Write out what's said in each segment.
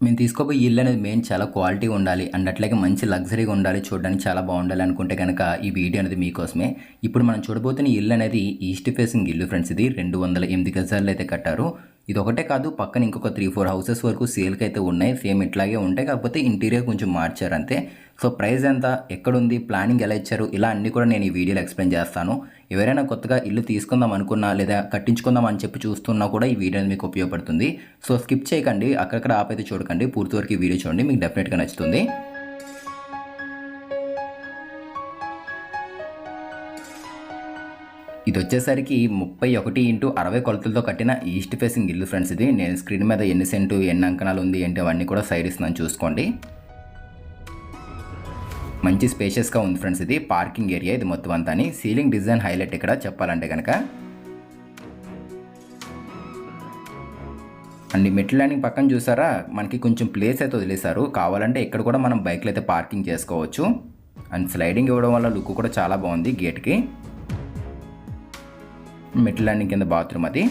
మేము తీసుకోబోయే ఇల్లు అనేది మెయిన్ చాలా క్వాలిటీ ఉండాలి. అండ్ అట్లాగే మంచి లగ్జరీగా ఉండాలి. చూడడానికి చాలా బాగుండాలి అనుకుంటే కనుక ఈ వీడియో అనేది మీకోసమే. ఇప్పుడు మనం చూడబోతున్న ఇల్లు అనేది ఈస్ట్ ఫేసింగ్ ఇల్లు ఫ్రెండ్స్ ఇది రెండు వందల ఎనిమిది గజాలు అయితే కట్టారు. ఇది ఒకటే కాదు పక్కన ఇంకొక త్రీ ఫోర్ హౌసెస్ వరకు సేల్కి అయితే ఉన్నాయి. సేమ్ ఇట్లాగే ఉంటాయి. కాకపోతే ఇంటీరియర్ కొంచెం మార్చారు అంతే. సో ప్రైస్ ఎంత? ఎక్కడుంది? ప్లానింగ్ ఎలా ఇచ్చారు? ఇలా అన్నీ కూడా నేను ఈ వీడియోలో ఎక్స్ప్లెయిన్ చేస్తాను. ఎవరైనా కొత్తగా ఇల్లు తీసుకుందాం అనుకున్నా లేదా కట్టించుకుందాం అని చెప్పి చూస్తున్నా కూడా ఈ వీడియో మీకు ఉపయోగపడుతుంది. సో స్కిప్ చేయకండి అక్కడక్కడ ఆపైతే చూడకండి. పూర్తి వరకు ఈ వీడియో చూడండి మీకు డెఫినెట్గా నచ్చుతుంది. ఇది వచ్చేసరికి ముప్పై ఒకటి ఇంటూ అరవై కొలతలతో కట్టిన ఈస్ట్ ఫేసింగ్ ఇల్లు ఫ్రెండ్స్ ఇది. నేను స్క్రీన్ మీద ఎన్ని సెంటు ఎన్ని అంకణాలు ఉంది ఏంటి అవన్నీ కూడా సైడ్ ఇస్తున్నాను చూసుకోండి. మంచి స్పేషియస్గా ఉంది ఫ్రెండ్స్ ఇది పార్కింగ్ ఏరియా ఇది మొత్తం అంతా సీలింగ్ డిజైన్ హైలైట్ ఇక్కడ చెప్పాలంటే కనుక అండ్ మెట్ల ల్యాండింగ్ పక్కన చూసారా? మనకి కొంచెం ప్లేస్ అయితే వదిలేశారు. కావాలంటే ఇక్కడ కూడా మనం బైక్లు అయితే పార్కింగ్ చేసుకోవచ్చు. అండ్ స్లైడింగ్ ఇవ్వడం వల్ల లుక్ కూడా చాలా బాగుంది గేట్కి మెట్ల ల్యాండింగ్ కింద బాత్రూమ్ అది.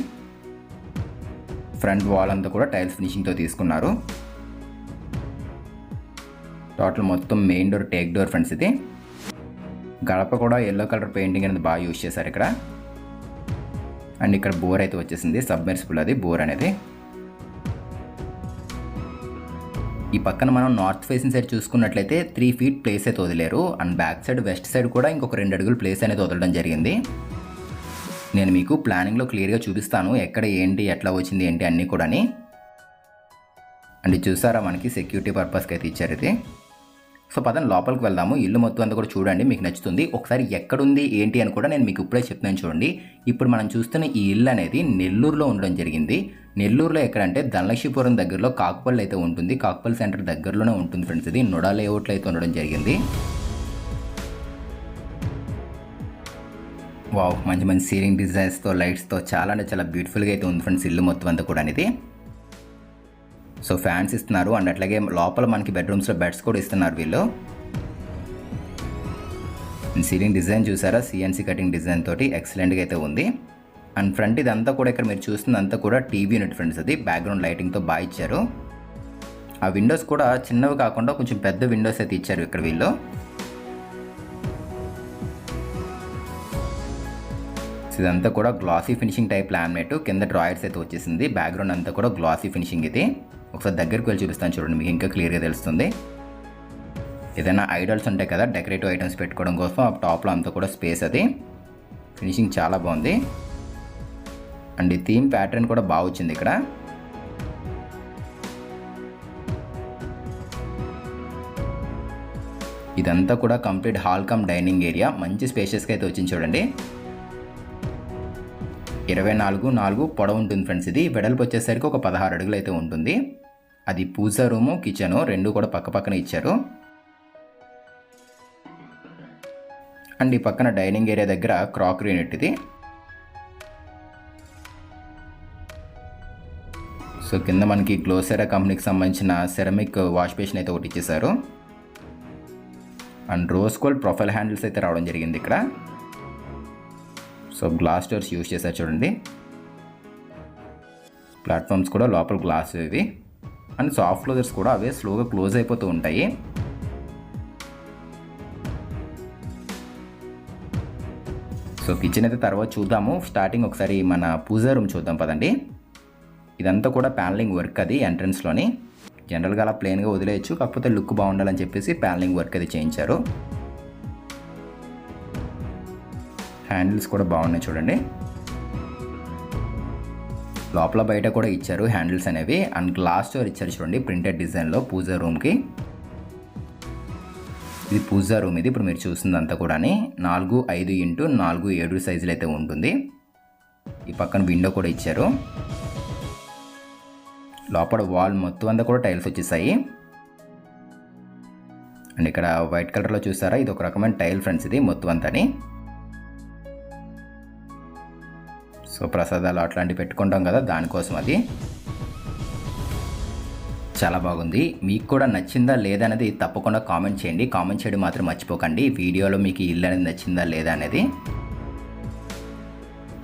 ఫ్రంట్ వాల్ అంతా కూడా టైల్స్ ఫినిషింగ్తో తీసుకున్నారు. టోటల్ మొత్తం main door teak door friends ఇది. గడప కూడా ఎల్లో కలర్ పెయింటింగ్ అనేది బాగా యూజ్ చేశారు ఇక్కడ. అండ్ ఇక్కడ బోర్ అయితే వచ్చేసింది సబ్మెర్సిబుల్ అది బోర్ అనేది. ఈ పక్కన మనం నార్త్ ఫేసింగ్ సైడ్ చూసుకున్నట్లయితే త్రీ ఫీట్ ప్లేస్ అయితే వదిలేరు and back side west side కూడా ఇంకొక రెండు అడుగులు ప్లేస్ అనేది వదలడం జరిగింది. నేను మీకు ప్లానింగ్లో క్లియర్గా చూపిస్తాను ఎక్కడ ఏంటి ఎట్లా వచ్చింది ఏంటి అన్నీ కూడాని. అండ్ చూసారా మనకి సెక్యూరిటీ పర్పస్కి అయితే ఇచ్చారు ఇది. సో పదం లోపలికి వెళ్దాము. ఇల్లు మొత్తం అంతా కూడా చూడండి మీకు నచ్చుతుంది. ఒకసారి ఎక్కడుంది ఏంటి అని కూడా నేను మీకు ఇప్పుడే చెప్తున్నాను చూడండి. ఇప్పుడు మనం చూస్తున్న ఈ ఇల్లు అనేది నెల్లూరులో ఉండడం జరిగింది. నెల్లూరులో ఎక్కడంటే ధనలక్ష్మీపురం దగ్గరలో కాకుపల్లి అయితే ఉంటుంది. కాకుపల్లి సెంటర్ దగ్గరలోనే ఉంటుంది ఫ్రెండ్స్ ఇది. నొడా లేఅవుట్లో అయితే ఉండడం జరిగింది. వావ్ మంచి మంచి సీలింగ్ డిజైన్స్తో లైట్స్తో చాలా అంటే చాలా బ్యూటిఫుల్గా అయితే ఉంది ఫ్రెండ్స్ ఇల్లు మొత్తం అంతా కూడా అనేది సో ఫ్యాన్స్ ఇస్తున్నారు అండ్ అట్లాగే లోపల మనకి బెడ్రూమ్స్లో బెడ్స్ కూడా ఇస్తున్నారు వీళ్ళు. సీలింగ్ డిజైన్ చూసారా? సిఎన్సీ కటింగ్ డిజైన్ తోటి ఎక్సలెంట్గా అయితే ఉంది. అండ్ ఫ్రంట్ ఇదంతా కూడా ఇక్కడ మీరు చూస్తుందంతా కూడా టీవీ యూనిట్ ఫ్రెండ్స్ అది. బ్యాక్గ్రౌండ్ లైటింగ్తో బాగా ఇచ్చారు. ఆ విండోస్ కూడా చిన్నవి కాకుండా కొంచెం పెద్ద విండోస్ అయితే ఇచ్చారు ఇక్కడ వీళ్ళు. సో ఇదంతా కూడా గ్లాసీ ఫినిషింగ్ టైప్ లామినేట్ కింద డ్రాయర్స్ అయితే వచ్చేసింది. బ్యాక్గ్రౌండ్ అంతా కూడా గ్లాసీ ఫినిషింగ్ ఇది. ఒకసారి దగ్గరికి వెళ్ళి చూపిస్తాను చూడండి మీకు ఇంకా క్లియర్గా తెలుస్తుంది. ఏదైనా ఐడల్స్ ఉంటాయి కదా డెకరేటివ్ ఐటమ్స్ పెట్టుకోవడం కోసం ఆ టాప్లో అంతా కూడా స్పేస్ అది. ఫినిషింగ్ చాలా బాగుంది. అండ్ ఈ థీమ్ ప్యాటర్న్ కూడా బాగా వచ్చింది ఇక్కడ. ఇదంతా కూడా complete hall come dining area మంచి స్పేషియస్గా అయితే వచ్చింది చూడండి. ఇరవై నాలుగు నాలుగు పొడవు ఉంటుంది ఫ్రెండ్స్ ఇది. వెడల్పు వచ్చేసరికి ఒక పదహారు అడుగులు అయితే ఉంటుంది. అది పూజా రూము కిచెను రెండు కూడా పక్క పక్కన ఇచ్చారు. అండ్ ఈ పక్కన డైనింగ్ ఏరియా దగ్గర క్రాకరీ యూనిట్ ఇది. సో కింద మనకి గ్లోసెరా కంపెనీకి సంబంధించిన సెరమిక్ వాష్ బేసిన్ అయితే ఒకటి ఇచ్చేసారు and rose gold profile handles అయితే రావడం జరిగింది ఇక్కడ. సో గ్లాస్ డోర్స్ యూజ్ చేశారు చూడండి. ప్లాట్ఫామ్స్ కూడా లోపల గ్లాస్ ఇవి అండ్ సాఫ్ట్ క్లోజర్స్ కూడా అవే స్లోగా క్లోజ్ అయిపోతూ ఉంటాయి. సో కిచెన్ అయితే తర్వాత చూద్దాము. స్టార్టింగ్ ఒకసారి మన పూజా రూమ్ చూద్దాం పదండి. ఇదంతా కూడా ప్యానలింగ్ వర్క్ అది ఎంట్రన్స్లోని జనరల్గా అలా ప్లెయిన్గా వదిలేయచ్చు. కాకపోతే లుక్ బాగుండాలని చెప్పేసి ప్యానలింగ్ వర్క్ అది చేయించారు. హ్యాండిల్స్ కూడా బాగున్నాయి చూడండి. లోపల బయట కూడా ఇచ్చారు హ్యాండిల్స్ అనేవి. అండ్ గ్లాస్ డోర్ ఇచ్చారు చూడండి ప్రింటెడ్ డిజైన్లో పూజా రూమ్కి ఇది పూజా రూమ్ ఇది. ఇప్పుడు మీరు చూస్తుందంతా కూడా నాలుగు ఐదు ఇంటూ నాలుగు ఏడు సైజులు అయితే ఉంటుంది. ఈ పక్కన విండో కూడా ఇచ్చారు. లోపల వాల్ మొత్తం అంతా కూడా టైల్స్ వచ్చేసాయి. అండ్ ఇక్కడ వైట్ కలర్లో చూసారా? ఇది ఒక రకమైన టైల్ ఫ్రెండ్స్ ఇది మొత్తం అంతాని. సో ప్రసాదాలు అట్లాంటివి పెట్టుకుంటాం కదా దానికోసం అది. చాలా బాగుంది. మీకు కూడా నచ్చిందా లేదా అనేది తప్పకుండా కామెంట్ చేయండి. కామెంట్ చేయడం మాత్రం మర్చిపోకండి. వీడియోలో మీకు ఇల్లు అనేది నచ్చిందా లేదా అనేది.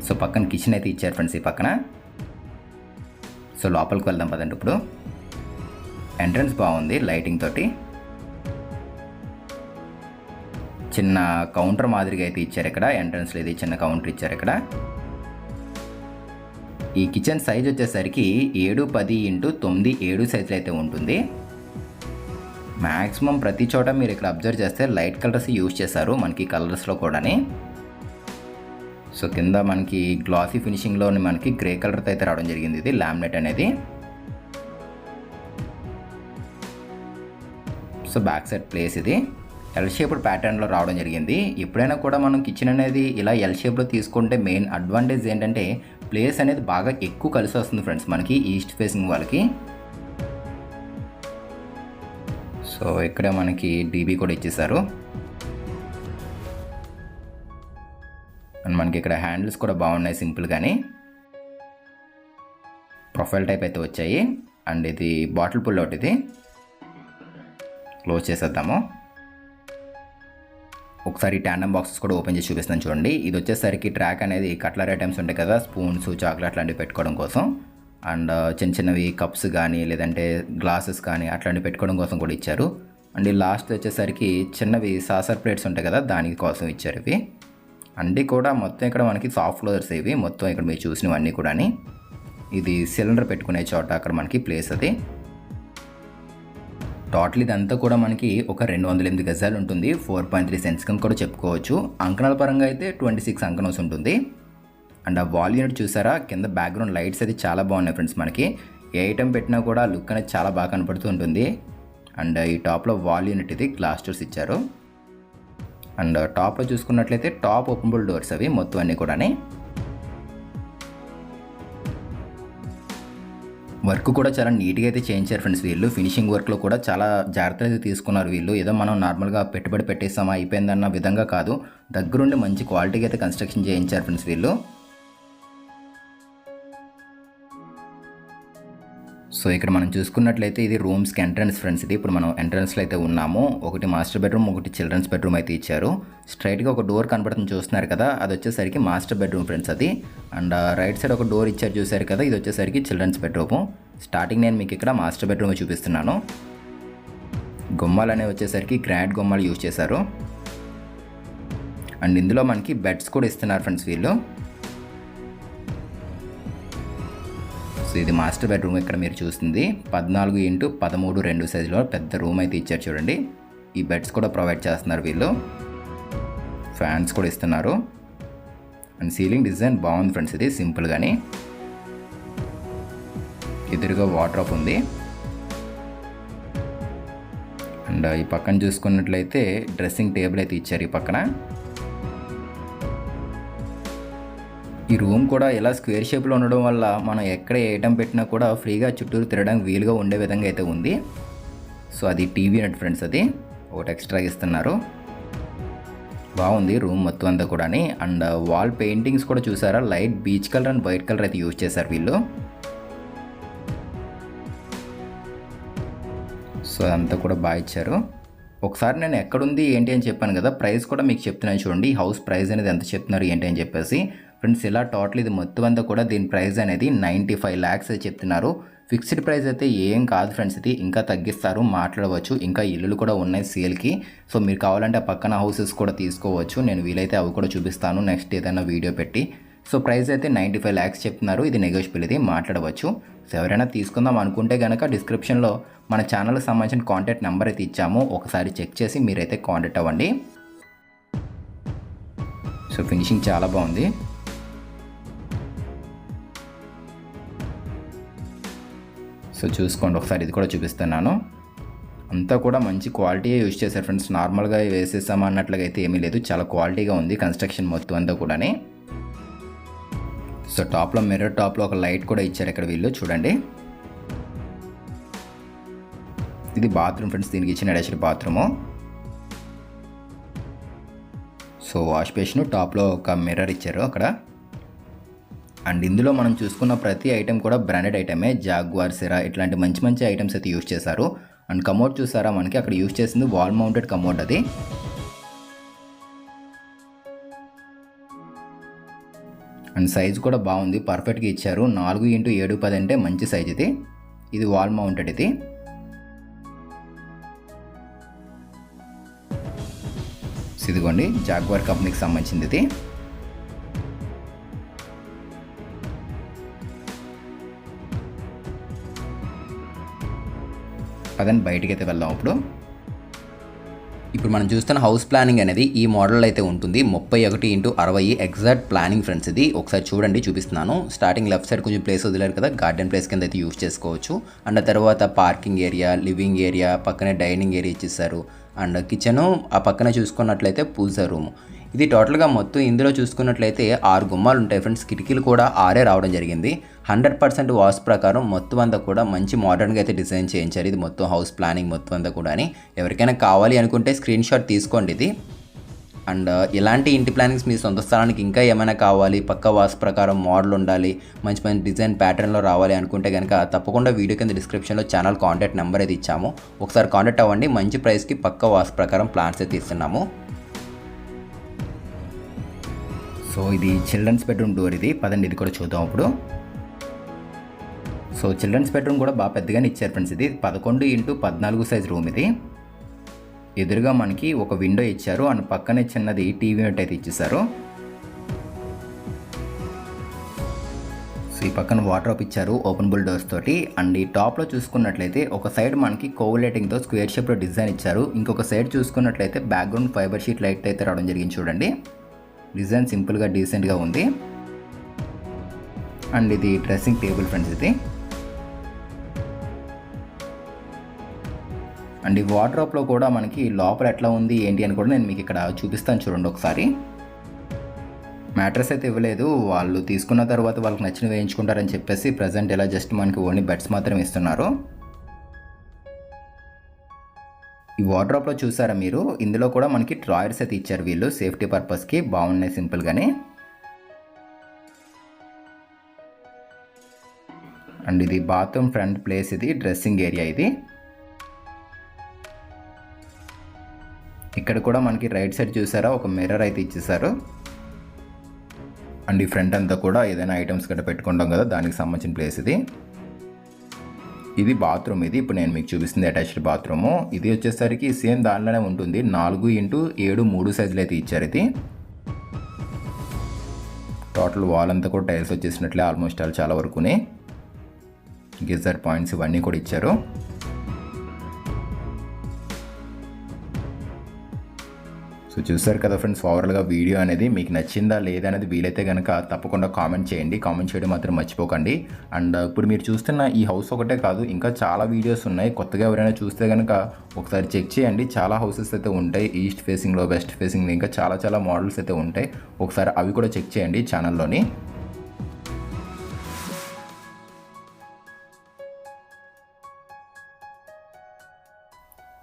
సో పక్కన కిచెన్ అయితే ఇచ్చారు ఫ్రెండ్స్ ఈ పక్కన. సో లోపలికి వెళ్దాం పదండి ఇప్పుడు. ఎంట్రన్స్ బాగుంది లైటింగ్ తోటి. చిన్న కౌంటర్ మాదిరిగా అయితే ఇచ్చారు ఇక్కడ. ఎంట్రన్స్లో ఇది చిన్న కౌంటర్ ఇచ్చారు ఇక్కడ. ఈ కిచెన్ సైజ్ వచ్చేసరికి ఏడు పది ఇంటూ తొమ్మిది ఏడు సైజులు అయితే ఉంటుంది. మ్యాక్సిమం ప్రతి చోట మీరు ఇక్కడ అబ్జర్వ్ చేస్తే లైట్ కలర్స్ యూజ్ చేశారు మనకి కలర్స్లో కూడాని. సో కింద మనకి గ్లాసీ ఫినిషింగ్లో మనకి గ్రే కలర్తో అయితే రావడం జరిగింది ఇది లామినేట్ అనేది. సో బ్యాక్ సైడ్ ప్లేస్ ఇది. ఎల్ షేప్డ్ ప్యాటర్న్లో రావడం జరిగింది. ఎప్పుడైనా కూడా మనం కిచెన్ అనేది ఇలా ఎల్ షేప్లో తీసుకుంటే మెయిన్ అడ్వాంటేజ్ ఏంటంటే ప్లేస్ అనేది బాగా ఎక్కువ కలిసి వస్తుంది ఫ్రెండ్స్ మనకి ఈస్ట్ ఫేసింగ్ వాళ్ళకి. సో ఇక్కడ మనకి డీబీ కూడా ఇచ్చేసారు. అండ్ మనకి ఇక్కడ హ్యాండిల్స్ కూడా బాగున్నాయి సింపుల్ కానీ ప్రొఫైల్ టైప్ అయితే వచ్చాయి. అండ్ ఇది బాటిల్ పుల్ అవుట్ ఇది. క్లోజ్ చేసేద్దాము. ఒకసారి ట్యాండమ్ బాక్సెస్ కూడా ఓపెన్ చేసి చూపిస్తాను చూడండి. ఇది వచ్చేసరికి ట్రాక్ అనేది కట్లర్ ఐటమ్స్ ఉంటాయి కదా స్పూన్స్ చాక్లెట్ లాంటివి పెట్టుకోవడం కోసం. అండ్ uh, చిన్న చిన్నవి కప్స్ కానీ లేదంటే గ్లాసెస్ కానీ అట్లాంటివి పెట్టుకోవడం కోసం కూడా ఇచ్చారు. అండ్ లాస్ట్ వచ్చేసరికి చిన్నవి సాసర్ ప్లేట్స్ ఉంటాయి కదా దాని కోసం ఇచ్చారు ఇవి. అన్నీ కూడా మొత్తం ఇక్కడ మనకి సాఫ్ట్ ఫ్లోర్స్ ఇవి. మొత్తం ఇక్కడ మీరు చూసినవన్నీ కూడా ఇది సిలిండర్ పెట్టుకునే చోట అక్కడ మనకి ప్లేస్ అది. టోటల్ ఇదంతా కూడా మనకి ఒక రెండు వందల ఎనిమిది గజాలు ఉంటుంది. ఫోర్ పాయింట్ త్రీ సెన్స్ కింద కూడా చెప్పుకోవచ్చు. అంకణాల పరంగా అయితే ట్వంటీ సిక్స్ అంకణస్ ఉంటుంది. అండ్ ఆ వాల్ యూనిట్ చూసారా? కింద బ్యాక్గ్రౌండ్ లైట్స్ అయితే చాలా బాగున్నాయి ఫ్రెండ్స్ మనకి. ఏ ఐటమ్ పెట్టినా కూడా లుక్ అనేది చాలా బాగా కనపడుతూ ఉంటుంది. అండ్ ఈ టాప్లో వాల్ యూనిట్ ఇది గ్లాస్ డోర్స్ ఇచ్చారు. అండ్ టాప్లో చూసుకున్నట్లయితే టాప్ ఓపెనబుల్ డోర్స్ అవి మొత్తం అన్నీ కూడా వర్క్ కూడా చాలా నీట్గా అయితే చేయించారు ఫ్రెండ్స్ వీళ్ళు. ఫినిషింగ్ వర్క్లో కూడా చాలా జాగ్రత్తలు అయితే తీసుకున్నారు వీళ్ళు. ఏదో మనం నార్మల్గా పెట్టుబడి పెట్టేస్తామా అయిపోయిందన్న విధంగా కాదు. దగ్గరుండి మంచి క్వాలిటీగా అయితే కన్స్ట్రక్షన్ చేయించారు ఫ్రెండ్స్ వీళ్ళు. సో ఇక్కడ మనం చూసుకున్నట్లయితే ఇది రూమ్స్కి ఎంట్రన్స్ ఫ్రెండ్స్ ఇది. ఇప్పుడు మనం ఎంట్రన్స్లో అయితే ఉన్నాము. ఒకటి మాస్టర్ బెడ్రూమ్ ఒకటి చిల్డ్రన్స్ బెడ్రూమ్ అయితే ఇచ్చారు. స్ట్రైట్గా ఒక డోర్ కనపడుతుంది చూస్తున్నారు కదా. అది వచ్చేసరికి మాస్టర్ బెడ్రూమ్ ఫ్రెండ్స్ అది. అండ్ రైట్ సైడ్ ఒక డోర్ ఇచ్చారు చూసారు కదా. ఇది వచ్చేసరికి చిల్డ్రన్స్ బెడ్రూమ్. స్టార్టింగ్ నేను మీకు ఇక్కడ మాస్టర్ బెడ్రూమ్ చూపిస్తున్నాను. గుమ్మాలు అనేవి వచ్చేసరికి గ్రాండ్ గుమ్మాలు యూజ్ చేశారు. అండ్ ఇందులో మనకి బెడ్స్ కూడా ఇస్తున్నారు ఫ్రెండ్స్ వీళ్ళు. సో ఇది మాస్టర్ బెడ్రూమ్ ఇక్కడ మీరు చూస్తుంది. పద్నాలుగు ఇంటూ పదమూడు రెండు సైజులో పెద్ద రూమ్ అయితే ఇచ్చారు చూడండి. ఈ బెడ్స్ కూడా ప్రొవైడ్ చేస్తున్నారు వీళ్ళు. ఫ్యాన్స్ కూడా ఇస్తున్నారు. అండ్ సీలింగ్ డిజైన్ బాగుంది ఫ్రెండ్స్ ఇది సింపుల్ కానీ ఎదురుగా వాటర్ ఆఫ్ ఉంది. అండ్ ఈ పక్కన చూసుకున్నట్లయితే డ్రెస్సింగ్ టేబుల్ అయితే ఇచ్చారు ఈ పక్కన. ఈ రూమ్ కూడా ఇలా స్క్వేర్ షేప్లో ఉండడం వల్ల మనం ఎక్కడ ఏ ఐటమ్ పెట్టినా కూడా ఫ్రీగా చుట్టూరు తిరగడానికి వీలుగా ఉండే విధంగా అయితే ఉంది. సో అది టీవీ నెట్ ఫ్రెండ్స్ అది. ఒకటి ఎక్స్ట్రా ఇస్తున్నారు. బాగుంది రూమ్ మొత్తం అంతా కూడా అండ్ వాల్ పెయింటింగ్స్ కూడా చూసారా? Light peach colour and white colour అయితే యూజ్ చేశారు వీళ్ళు. సో అదంతా కూడా బాగా ఇచ్చారు. ఒకసారి నేను ఎక్కడుంది ఏంటి అని చెప్పాను కదా ప్రైస్ కూడా మీకు చెప్తున్నాను చూడండి. హౌస్ ప్రైస్ అనేది ఎంత చెప్తున్నారు ఏంటి అని చెప్పేసి. ఫ్రెండ్స్ ఇలా టోటల్ ఇది మొత్తం అంతా కూడా దీని ప్రైస్ అనేది నైంటీ ఫైవ్ ల్యాక్స్ చెప్తున్నారు. ఫిక్స్డ్ ప్రైస్ అయితే ఏం కాదు ఫ్రెండ్స్ ఇది ఇంకా తగ్గిస్తారు మాట్లాడవచ్చు. ఇంకా ఇల్లులు కూడా ఉన్నాయి సేల్కి. సో మీరు కావాలంటే పక్కన హౌసెస్ కూడా తీసుకోవచ్చు. నేను వీలైతే అవి కూడా చూపిస్తాను. నెక్స్ట్ ఏదైనా వీడియో పెట్టి. సో ప్రైస్ అయితే నైంటీ ఫైవ్ ల్యాక్స్ చెప్తున్నారు. ఇది నెగోషియబుల్ ఇది మాట్లాడవచ్చు. సో ఎవరైనా తీసుకుందాం అనుకుంటే కనుక డిస్క్రిప్షన్లో మన ఛానల్కి సంబంధించిన కాంటాక్ట్ నెంబర్ అయితే ఇచ్చాము. ఒకసారి చెక్ చేసి మీరైతే కాంటాక్ట్ అవ్వండి. సో ఫినిషింగ్ చాలా బాగుంది. సో చూసుకోండి ఒకసారి ఇది కూడా చూపిస్తున్నాను. అంతా కూడా మంచి క్వాలిటీ యూజ్ చేశారు ఫ్రెండ్స్. నార్మల్గా వేసేసామా అన్నట్లుగా అయితే ఏమీ లేదు. చాలా క్వాలిటీగా ఉంది కన్స్ట్రక్షన్ మొత్తం అంతా కూడా సో టాప్లో మిర్రర్ టాప్లో ఒక లైట్ కూడా ఇచ్చారు ఇక్కడ వీళ్ళు. చూడండి. ఇది బాత్రూమ్ ఫ్రెండ్స్ దీనికి ఇచ్చిన attached bathroom. So wash basin టాప్లో ఒక మిర్రర్ ఇచ్చారు అక్కడ. అండ్ ఇందులో మనం చూసుకున్న ప్రతి ఐటెం కూడా బ్రాండెడ్ ఐటమే. జాగ్వార్ సిరా ఇట్లాంటి మంచి మంచి ఐటమ్స్ అయితే యూజ్ చేశారు. అండ్ కమోడ్ చూసారా? మనకి అక్కడ యూజ్ చేసింది వాల్ మౌంటెడ్ కమోడ్ అది. అండ్ సైజు కూడా బాగుంది. పర్ఫెక్ట్గా ఇచ్చారు. నాలుగు ఇంటూ ఏడు పది అంటే మంచి సైజ్ ఇది. ఇది వాల్ మౌంటెడ్ ఇది. ఇదిగోండి జాగ్వార్ కంపెనీకి సంబంధించింది ఇది. పదండి బయటికి అయితే వెళ్దాం ఇప్పుడు ఇప్పుడు మనం చూస్తున్న హౌస్ ప్లానింగ్ అనేది ఈ మోడల్ అయితే ఉంటుంది. ముప్పై ఒకటి ఇంటూ అరవై ఎగ్జాక్ట్ ప్లానింగ్ ఫ్రెండ్స్ ఇది. ఒకసారి చూడండి చూపిస్తున్నాను. స్టార్టింగ్ లెఫ్ట్ సైడ్ కొంచెం ప్లేస్ వదిలేరు కదా గార్డెన్ ప్లేస్ కింద అయితే యూజ్ చేసుకోవచ్చు. అండ్ తర్వాత పార్కింగ్ ఏరియా లివింగ్ ఏరియా పక్కనే డైనింగ్ ఏరియా ఇచ్చేసారు అండ్ కిచెను ఆ పక్కనే చూసుకున్నట్లయితే పూజ రూమ్ ఇది టోటల్గా మొత్తం ఇందులో చూసుకున్నట్లయితే ఆరు గుమ్మాలు ఉంటాయి ఫ్రెండ్స్ కిటికీలు కూడా ఆరే రావడం జరిగింది. హండ్రెడ్ పర్సెంట్ వాస్ ప్రకారం మొత్తం అంతా కూడా మంచి మోడర్న్గా అయితే డిజైన్ చేయించారు. ఇది మొత్తం హౌస్ ప్లానింగ్ మొత్తం అంతా కూడా అని. ఎవరికైనా కావాలి అనుకుంటే స్క్రీన్ షాట్ తీసుకోండి ఇది. అండ్ uh, ఇలాంటి ఇంటి ప్లానింగ్స్ మీ సొంత స్థలానికి ఇంకా ఏమైనా కావాలి? పక్క వాస్ ప్రకారం మోడల్ ఉండాలి. మంచి మంచి డిజైన్ ప్యాటర్న్లో రావాలి అనుకుంటే కనుక తప్పకుండా వీడియో కింద డిస్క్రిప్షన్లో ఛానల్ కాంటాక్ట్ నెంబర్ అయితే ఇచ్చాము. ఒకసారి కాంటాక్ట్ అవ్వండి. మంచి ప్రైస్కి పక్క వాస్ ప్రకారం ప్లాన్స్ అయితే ఇస్తున్నాము. సో ఇది చిల్డ్రన్స్ బెడ్రూమ్ డోర్ ఇది. పదండి ఇది కూడా చూద్దాం ఇప్పుడు సో చిల్డ్రన్స్ బెడ్రూమ్ కూడా బాగా పెద్దగానే ఇచ్చారు ఫ్రెండ్స్ ఇది. పదకొండు ఇంటూ పద్నాలుగు సైజ్ రూమ్ ఇది. ఎదురుగా మనకి ఒక విండో ఇచ్చారు. అండ్ పక్కనే చిన్నది టీవీ యూనిట్ అయితే ఇచ్చేసారు సో ఈ పక్కన వాటర్ ఆప్ ఇచ్చారు ఓపెన్ బుల్ డోర్స్ తోటి. అండ్ ఈ టాప్లో చూసుకున్నట్లయితే ఒక సైడ్ మనకి కోవులేటింగ్తో స్క్వేర్ షేప్లో డిజైన్ ఇచ్చారు. ఇంకొక సైడ్ చూసుకున్నట్లయితే బ్యాక్గ్రౌండ్ ఫైబర్ షీట్ లైట్ అయితే రావడం జరిగింది చూడండి. డిజైన్ సింపుల్గా డీసెంట్గా ఉంది. అండ్ ఇది డ్రెస్సింగ్ టేబుల్ ఫ్రెండ్స్ ఇది. అండ్ ఈ వార్డ్రోప్లో కూడా మనకి లోపల ఎట్లా ఉంది ఏంటి అని కూడా నేను మీకు ఇక్కడ చూపిస్తాను చూడండి ఒకసారి. మ్యాట్రస్ అయితే ఇవ్వలేదు. వాళ్ళు తీసుకున్న తర్వాత వాళ్ళకి నచ్చినవి వేయించుకుంటారని చెప్పేసి ప్రజెంట్ ఇలా జస్ట్ మనకి ఓన్లీ బెడ్స్ మాత్రం ఇస్తున్నారు. ఈ వార్డ్రోప్లో చూసారా మీరు? ఇందులో కూడా మనకి డ్రాయర్స్ అయితే ఇచ్చారు వీళ్ళు సేఫ్టీ పర్పస్కి. బాగున్నాయి సింపుల్గానే అండ్ ఇది బాత్రూమ్ ఫ్రంట్ ప్లేస్ ఇది డ్రెస్సింగ్ ఏరియా ఇది. ఇక్కడ కూడా మనకి రైట్ సైడ్ చూసారా? ఒక మిర్రర్ అయితే ఇచ్చేసారు. అండ్ ఈ ఫ్రంట్ అంతా కూడా ఏదైనా ఐటమ్స్ గట్రా పెట్టుకుంటాం కదా దానికి సంబంధించిన ప్లేస్ ఇది. ఇది బాత్రూమ్ ఇది. ఇప్పుడు నేను మీకు చూపిస్తుంది అటాచ్డ్ బాత్రూము. ఇది వచ్చేసరికి సేమ్ దానిలోనే ఉంటుంది. నాలుగు ఇంటూ ఏడు మూడు సైజులు అయితే ఇచ్చారు ఇది. టోటల్ వాల్ అంతా కూడా టైల్స్ వచ్చేసినట్లే ఆల్మోస్ట్ ఆల్ చాలా వరకునే. గిజర్ పాయింట్స్ ఇవన్నీ కూడా ఇచ్చారు. సో చూసారు కదా ఫ్రెండ్స్ ఓవరాల్గా వీడియో అనేది మీకు నచ్చిందా లేదా అనేది వీలైతే కనుక తప్పకుండా కామెంట్ చేయండి. కామెంట్ చేయడం మాత్రం మర్చిపోకండి. అండ్ ఇప్పుడు మీరు చూస్తున్న ఈ హౌస్ ఒకటే కాదు ఇంకా చాలా వీడియోస్ ఉన్నాయి. కొత్తగా ఎవరైనా చూస్తే కనుక ఒకసారి చెక్ చేయండి. చాలా హౌసెస్ అయితే ఉంటాయి. ఈస్ట్ ఫేసింగ్లో వెస్ట్ ఫేసింగ్లో ఇంకా చాలా చాలా మోడల్స్ అయితే ఉంటాయి. ఒకసారి అవి కూడా చెక్ చేయండి ఛానల్లోని.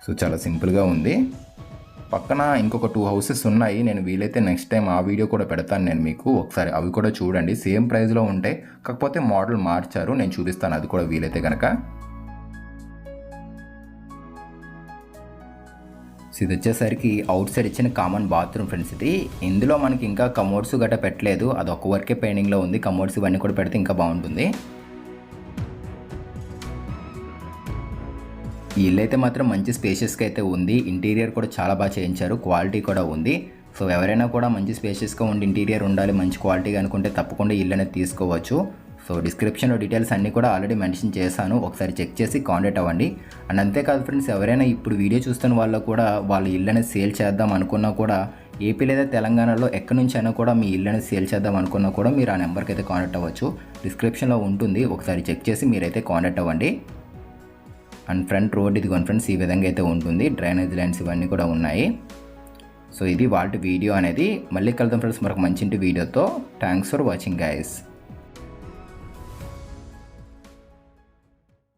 సో చాలా సింపుల్గా ఉంది. పక్కన ఇంకొక టూ హౌసెస్ ఉన్నాయి. నేను వీలైతే నెక్స్ట్ టైం ఆ వీడియో కూడా పెడతాను నేను మీకు. ఒకసారి అవి కూడా చూడండి. సేమ్ ప్రైస్లో ఉంటాయి కాకపోతే మోడల్ మార్చారు. నేను చూపిస్తాను. అది కూడా వీలైతే కనుక సో ఇది వచ్చేసరికి అవుట్ సైడ్ ఇచ్చిన కామన్ బాత్రూమ్ ఫ్రెండ్స్ ఇది. ఇందులో మనకి ఇంకా కమోడ్స్ గట్రా పెట్టలేదు. అది ఒక వర్కే పెయింటింగ్లో ఉంది. కమోడ్స్ ఇవన్నీ కూడా పెడితే ఇంకా బాగుంటుంది. ఈ ఇల్లు అయితే మాత్రం మంచి స్పేషియస్గా అయితే ఉంది. ఇంటీరియర్ కూడా చాలా బాగా చేయించారు. క్వాలిటీ కూడా ఉంది. సో ఎవరైనా కూడా మంచి స్పేషియస్గా ఉండి ఇంటీరియర్ ఉండాలి మంచి క్వాలిటీగా అనుకుంటే తప్పకుండా ఇల్లు అనేది తీసుకోవచ్చు. సో డిస్క్రిప్షన్లో డీటెయిల్స్ అన్నీ కూడా ఆల్రెడీ మెన్షన్ చేశాను. ఒకసారి చెక్ చేసి కాంటాక్ట్ అవ్వండి. అండ్ అంతేకాదు ఫ్రెండ్స్ ఎవరైనా ఇప్పుడు వీడియో చూస్తున్న వాళ్ళు కూడా వాళ్ళ ఇల్లు అనేది సేల్ చేద్దాం అనుకున్నా కూడా ఏపీ లేదా తెలంగాణలో ఎక్కడి నుంచి అయినా కూడా మీ ఇల్లు అనేది సేల్ చేద్దాం అనుకున్నా కూడా మీరు ఆ నెంబర్కి అయితే కాంటాక్ట్ అవ్వచ్చు. డిస్క్రిప్షన్లో ఉంటుంది. ఒకసారి చెక్ చేసి మీరైతే కాంటాక్ట్ అవ్వండి. అండ్ ఫ్రంట్ రోడ్ ఇది ఫ్రెండ్స్ ఈ విధంగా అయితే ఉంటుంది. డ్రైనేజ్ లైన్స్ ఇవన్నీ కూడా ఉన్నాయి. సో ఇది వాళ్ళ వీడియో అనేది. మళ్ళీ కలుద్దాం ఫ్రెండ్స్ మరొక మంచి వీడియోతో. Thanks for watching guys